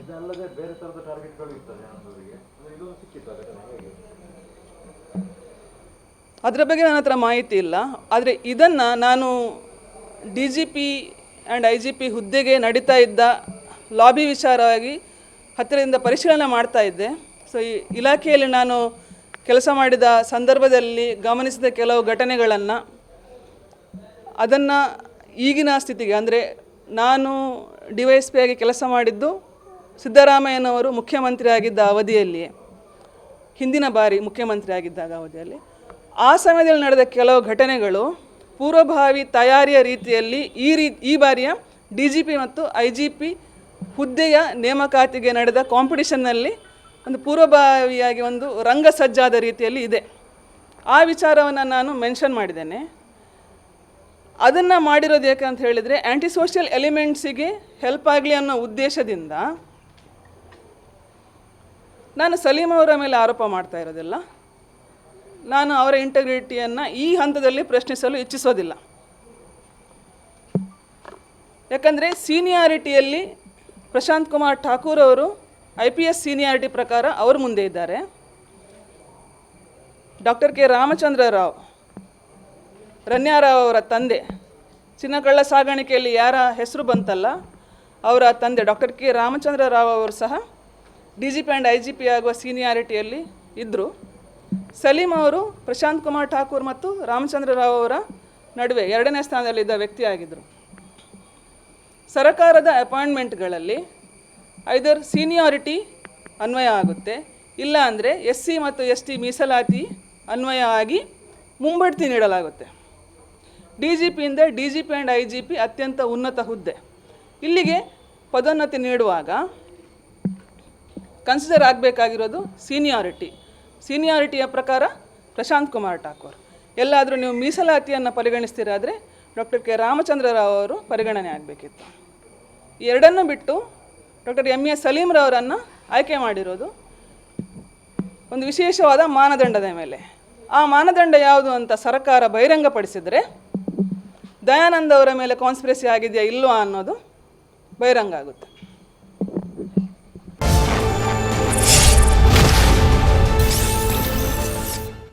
ಇದಲ್ಲದೆ ಬೇರೆ ತರದ ಟಾರ್ಗೆಟ್ಗಳು ಇರ್ತದೆ ಅದರ ಬಗ್ಗೆ ನನ್ನ ಹತ್ರ ಮಾಹಿತಿ ಇಲ್ಲ. ಆದರೆ ಇದನ್ನು ನಾನು D G P and I G P ಹುದ್ದೆಗೆ ನಡೀತಾ ಇದ್ದ ಲಾಬಿ ವಿಚಾರವಾಗಿ ಹತ್ತಿರದಿಂದ ಪರಿಶೀಲನೆ ಮಾಡ್ತಾ ಇದ್ದೆ. ಸೊ ಈ ಇಲಾಖೆಯಲ್ಲಿ ನಾನು ಕೆಲಸ ಮಾಡಿದ ಸಂದರ್ಭದಲ್ಲಿ ಗಮನಿಸಿದ ಕೆಲವು ಘಟನೆಗಳನ್ನು ಅದನ್ನು ಈಗಿನ ಸ್ಥಿತಿಗೆ, ಅಂದರೆ ನಾನು ಡಿ ವೈ ಎಸ್ ಪಿ ಆಗಿ ಕೆಲಸ ಮಾಡಿದ್ದು ಸಿದ್ದರಾಮಯ್ಯನವರು ಮುಖ್ಯಮಂತ್ರಿ ಆಗಿದ್ದ ಅವಧಿಯಲ್ಲಿಯೇ, ಹಿಂದಿನ ಬಾರಿ ಮುಖ್ಯಮಂತ್ರಿ ಆಗಿದ್ದಾಗ ಅವಧಿಯಲ್ಲಿ, ಆ ಸಮಯದಲ್ಲಿ ನಡೆದ ಕೆಲವು ಘಟನೆಗಳು ಪೂರ್ವಭಾವಿ ತಯಾರಿಯ ರೀತಿಯಲ್ಲಿ ಈ ರೀ, ಈ ಬಾರಿಯ ಡಿ ಜಿ ಪಿ ಮತ್ತು ಐ ಜಿ ಪಿ ಹುದ್ದೆಯ ನೇಮಕಾತಿಗೆ ನಡೆದ ಕಾಂಪಿಟಿಷನ್ನಲ್ಲಿ ಒಂದು ಪೂರ್ವಭಾವಿಯಾಗಿ ಒಂದು ರಂಗ ಸಜ್ಜಾದ ರೀತಿಯಲ್ಲಿ ಇದೆ. ಆ ವಿಚಾರವನ್ನು ನಾನು ಮೆನ್ಷನ್ ಮಾಡಿದ್ದೇನೆ. ಅದನ್ನು ಮಾಡಿರೋದು ಯಾಕೆ ಅಂತ ಹೇಳಿದರೆ ಆ್ಯಂಟಿ ಸೋಷಿಯಲ್ ಎಲಿಮೆಂಟ್ಸಿಗೆ ಹೆಲ್ಪ್ ಆಗಲಿ ಅನ್ನೋ ಉದ್ದೇಶದಿಂದ ನಾನು ಸಲೀಂ ಅವರ ಮೇಲೆ ಆರೋಪ ಮಾಡ್ತಾ ಇರೋದಿಲ್ಲ. ನಾನು ಅವರ ಇಂಟಗ್ರಿಟಿಯನ್ನು ಈ ಹಂತದಲ್ಲಿ ಪ್ರಶ್ನಿಸಲು ಇಚ್ಛಿಸೋದಿಲ್ಲ. ಯಾಕಂದರೆ ಸೀನಿಯಾರಿಟಿಯಲ್ಲಿ ಪ್ರಶಾಂತ್ ಕುಮಾರ್ ಠಾಕೂರ್ ಅವರು ಐ ಪಿ ಎಸ್ ಸೀನಿಯಾರಿಟಿ ಪ್ರಕಾರ ಅವರು ಮುಂದೆ ಇದ್ದಾರೆ. ಡಾಕ್ಟರ್ ಕೆ ರಾಮಚಂದ್ರ ರಾವ್ ರನ್ಯಾರಾವ್ ಅವರ ತಂದೆ. ಚಿನ್ನಕಳ್ಳ ಸಾಗಾಣಿಕೆಯಲ್ಲಿ ಯಾರ ಹೆಸರು ಬಂತಲ್ಲ, ಅವರ ತಂದೆ ಡಾಕ್ಟರ್ ಕೆ ರಾಮಚಂದ್ರ ರಾವ್ ಅವರು ಸಹ D G P and I G P ಆಗುವ ಸೀನಿಯಾರಿಟಿಯಲ್ಲಿ ಇದ್ದರು ಸಲೀಂ ಅವರು, ಪ್ರಶಾಂತ್ ಕುಮಾರ್ ಠಾಕೂರ್ ಮತ್ತು ರಾಮಚಂದ್ರ ರಾವ್ ಅವರ ನಡುವೆ ಎರಡನೇ ಸ್ಥಾನದಲ್ಲಿದ್ದ ವ್ಯಕ್ತಿಯಾಗಿದ್ದರು ಸರಕಾರದ ಅಪಾಯಿಂಟ್ಮೆಂಟ್ಗಳಲ್ಲಿ ಐದರ್ ಸೀನಿಯಾರಿಟಿ ಅನ್ವಯ ಆಗುತ್ತೆ. ಇಲ್ಲ ಅಂದರೆ ಎಸ್ ಸಿ ಮತ್ತು ಎಸ್ ಟಿ ಮೀಸಲಾತಿ ಅನ್ವಯ ಆಗಿ ಮುಂಬಡ್ತಿ ನೀಡಲಾಗುತ್ತೆ. D G ಪಿಯಿಂದ D G P and I G P ಅತ್ಯಂತ ಉನ್ನತ ಹುದ್ದೆ. ಇಲ್ಲಿಗೆ ಪದೋನ್ನತಿ ನೀಡುವಾಗ ಕನ್ಸಿಡರ್ ಆಗಬೇಕಾಗಿರೋದು ಸೀನಿಯಾರಿಟಿ ಸೀನಿಯಾರಿಟಿಯ ಪ್ರಕಾರ ಪ್ರಶಾಂತ್ ಕುಮಾರ್ ಠಾಕೂರ್. ಎಲ್ಲಾದರೂ ನೀವು ಮೀಸಲಾತಿಯನ್ನು ಪರಿಗಣಿಸ್ತೀರಾದರೆ ಡಾಕ್ಟರ್ ಕೆ. ರಾಮಚಂದ್ರ ರಾವ್ ಅವರು ಪರಿಗಣನೆ ಆಗಬೇಕಿತ್ತು. ಎರಡನ್ನು ಬಿಟ್ಟು ಡಾಕ್ಟರ್ ಎಂ ಎ. ಸಲೀಮ್ರವರನ್ನು ಆಯ್ಕೆ ಮಾಡಿರೋದು ಒಂದು ವಿಶೇಷವಾದ ಮಾನದಂಡದ ಮೇಲೆ. ಆ ಮಾನದಂಡ ಯಾವುದು ಅಂತ ಸರ್ಕಾರ ಬಹಿರಂಗಪಡಿಸಿದರೆ ದಯಾನಂದ ಅವರ ಮೇಲೆ ಕಾನ್ಸ್ಪಿರಸಿ ಆಗಿದೆಯಾ ಇಲ್ವಾ ಅನ್ನೋದು ಬಹಿರಂಗ ಆಗುತ್ತೆ.